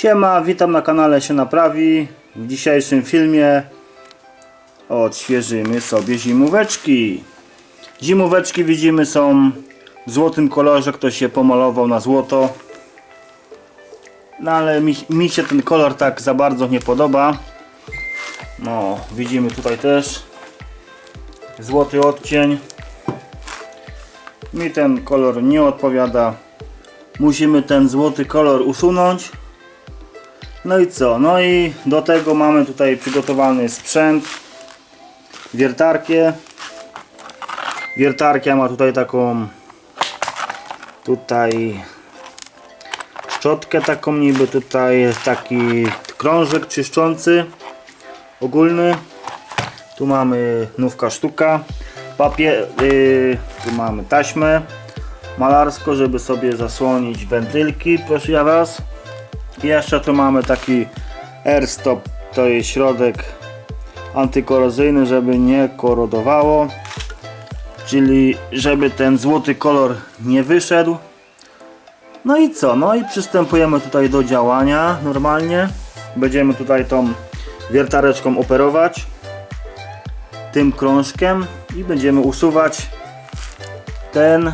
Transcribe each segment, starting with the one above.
Siema, witam na kanale się naprawi. W dzisiejszym filmie odświeżymy sobie zimóweczki. Zimóweczki widzimy są w złotym kolorze, ktoś je pomalował na złoto. No ale mi, mi się ten kolor tak za bardzo nie podoba. No, widzimy tutaj też złoty odcień. Mi ten kolor nie odpowiada. Musimy ten złoty kolor usunąć. No i co? No i do tego mamy tutaj przygotowany sprzęt. Wiertarkę. Wiertarka ma tutaj taką tutaj szczotkę taką niby tutaj jest taki krążek czyszczący ogólny. Tu mamy nówka sztuka. Papier, yy, tu mamy taśmę malarsko, żeby sobie zasłonić wentylki, proszę ja was. Jeszcze tu mamy taki airstop, to jest środek antykorozyjny, żeby nie korodowało. Czyli żeby ten złoty kolor nie wyszedł. No i co? No i przystępujemy tutaj do działania normalnie. Będziemy tutaj tą wiertareczką operować tym krążkiem i będziemy usuwać ten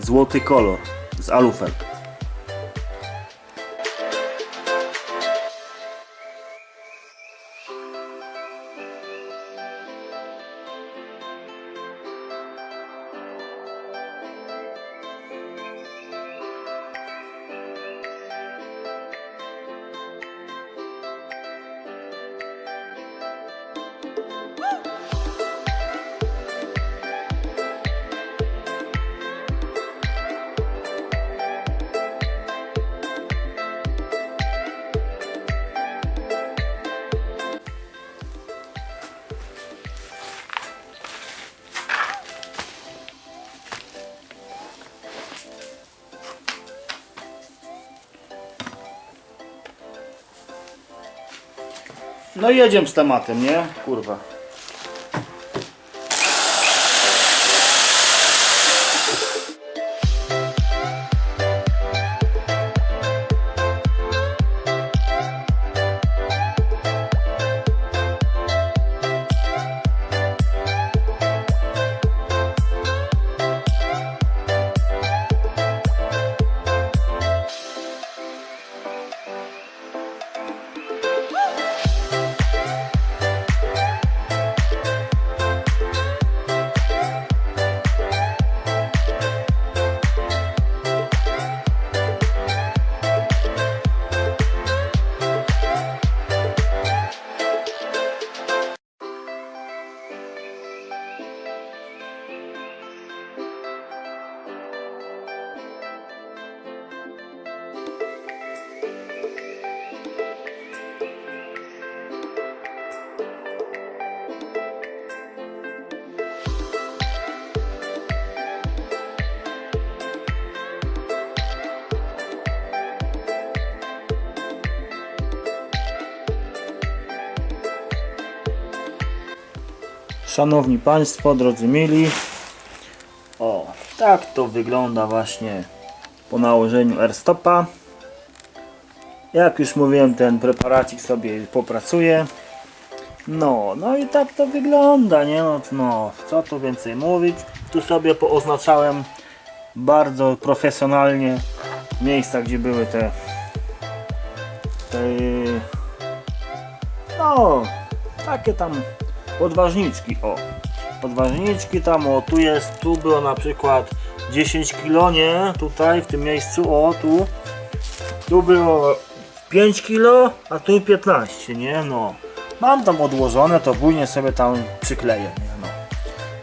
złoty kolor z No i jedziemy z tematem, nie? Kurwa. Szanowni Państwo, drodzy mili, o, tak to wygląda właśnie po nałożeniu airstopa. Jak już mówiłem, ten preparacik sobie popracuje. No, no i tak to wygląda, nie no, no, co tu więcej mówić. Tu sobie pooznaczałem bardzo profesjonalnie miejsca, gdzie były te, te no, takie tam podważniczki, o. Podważniczki tam, o, tu jest, tu było na przykład 10 kg, nie? Tutaj, w tym miejscu, o, tu. Tu było 5 kg, a tu 15, nie? No. Mam tam odłożone, to później sobie tam przykleję, nie? No.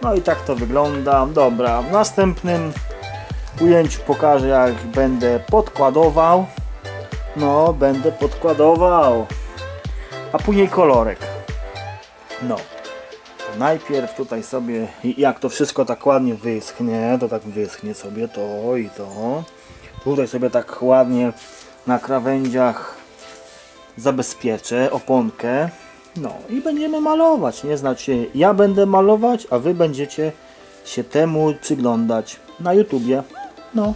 No i tak to wygląda. Dobra, w następnym ujęciu pokażę, jak będę podkładował. No, będę podkładował. A później kolorek. No. Najpierw tutaj sobie, jak to wszystko tak ładnie wyschnie, to tak wyschnie sobie to i to. Tutaj sobie tak ładnie na krawędziach zabezpieczę oponkę. No i będziemy malować, nie? Znaczy ja będę malować, a wy będziecie się temu przyglądać na YouTubie. No.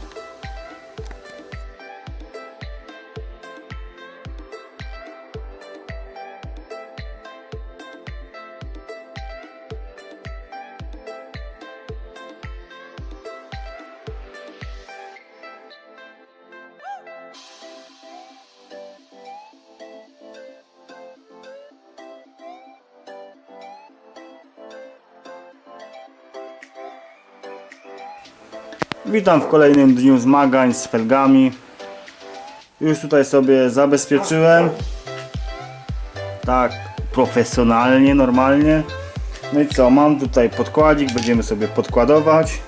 Witam w kolejnym dniu zmagań z felgami. Już tutaj sobie zabezpieczyłem. Tak, profesjonalnie, normalnie. No i co, mam tutaj podkładzik, będziemy sobie podkładować.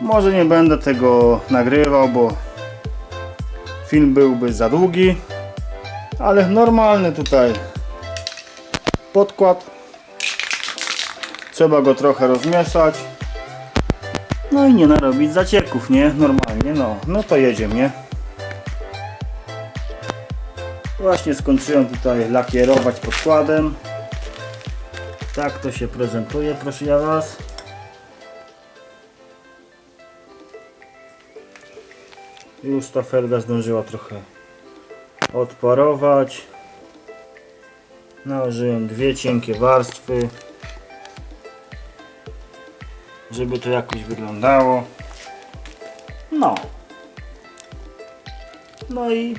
Może nie będę tego nagrywał, bo film byłby za długi. Ale normalny tutaj podkład. Trzeba go trochę rozmieszać. No i nie narobić zacieków, nie? Normalnie, no. No to jedziemy, nie? Właśnie skończyłem tutaj lakierować podkładem. Tak to się prezentuje, proszę ja Was. Już ta felga zdążyła trochę odparować. Nałożyłem dwie cienkie warstwy, żeby to jakoś wyglądało. No. No i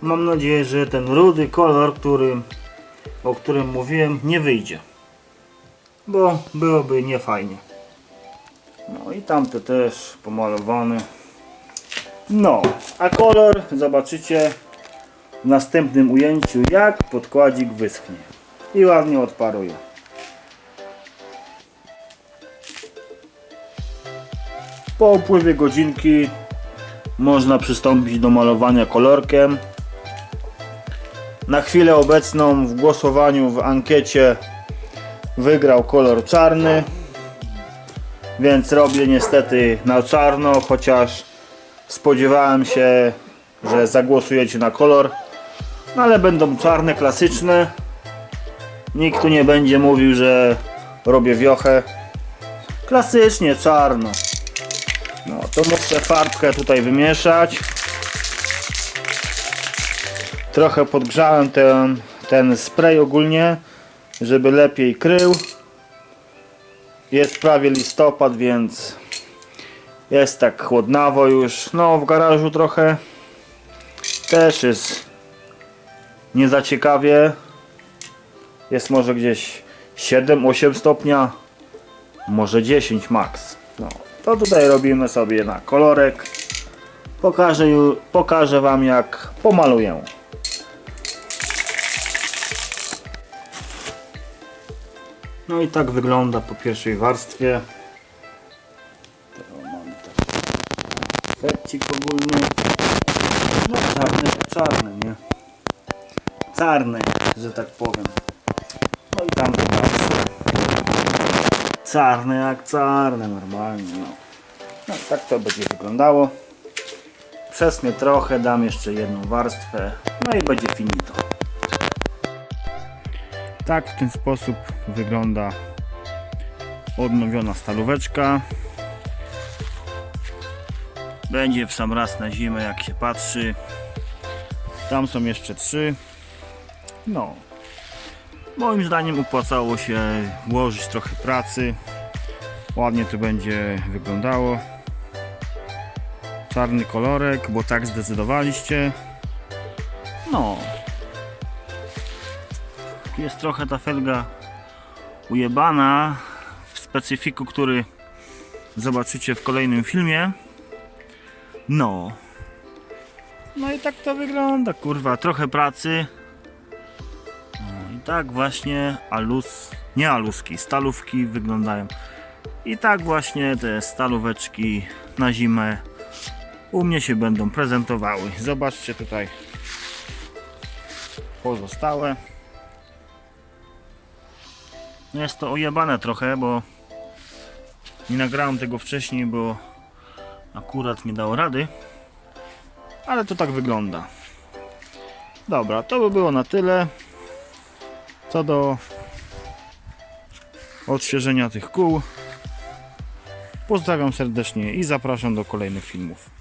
mam nadzieję, że ten rudy kolor, który, o którym mówiłem, nie wyjdzie. Bo byłoby niefajnie. No i tamte też pomalowane. No, a kolor zobaczycie w następnym ujęciu, jak podkładzik wyschnie. I ładnie odparuje. Po upływie godzinki można przystąpić do malowania kolorkiem. Na chwilę obecną w głosowaniu w ankiecie wygrał kolor czarny. Więc robię niestety na czarno, chociaż spodziewałem się, że zagłosujecie na kolor. No ale będą czarne, klasyczne. Nikt tu nie będzie mówił, że robię wiochę. Klasycznie czarno. No to muszę farbkę tutaj wymieszać. Trochę podgrzałem ten, ten spray ogólnie, żeby lepiej krył. Jest prawie listopad, więc jest tak chłodnawo już. No w garażu trochę też jest nie za ciekawie. Jest może gdzieś 7-8 stopnia, może 10 max. No, to tutaj robimy sobie na kolorek. Pokażę, pokażę Wam jak pomaluję. No i tak wygląda po pierwszej warstwie. To mamy taki fecik ogólny. No czarny, czarny, nie? Czarny, że tak powiem. No i tam. Czarne jak czarne, normalnie. No. no tak to będzie wyglądało. Przesnę trochę, dam jeszcze jedną warstwę. No i będzie finito. Tak w ten sposób wygląda odnowiona stalóweczka. Będzie w sam raz na zimę jak się patrzy. Tam są jeszcze trzy. No. Moim zdaniem opłacało się włożyć trochę pracy. Ładnie to będzie wyglądało. Czarny kolorek, bo tak zdecydowaliście. No. Jest trochę ta felga ujebana w specyfiku, który zobaczycie w kolejnym filmie. No. No i tak to wygląda, kurwa. Trochę pracy. No i tak właśnie alus, nie aluski, stalówki wyglądają. I tak właśnie te stalóweczki na zimę u mnie się będą prezentowały. Zobaczcie tutaj pozostałe. Jest to ojebane trochę, bo nie nagrałem tego wcześniej, bo akurat nie dało rady. Ale to tak wygląda. Dobra, to by było na tyle. Co do odświeżenia tych kół. Pozdrawiam serdecznie i zapraszam do kolejnych filmów.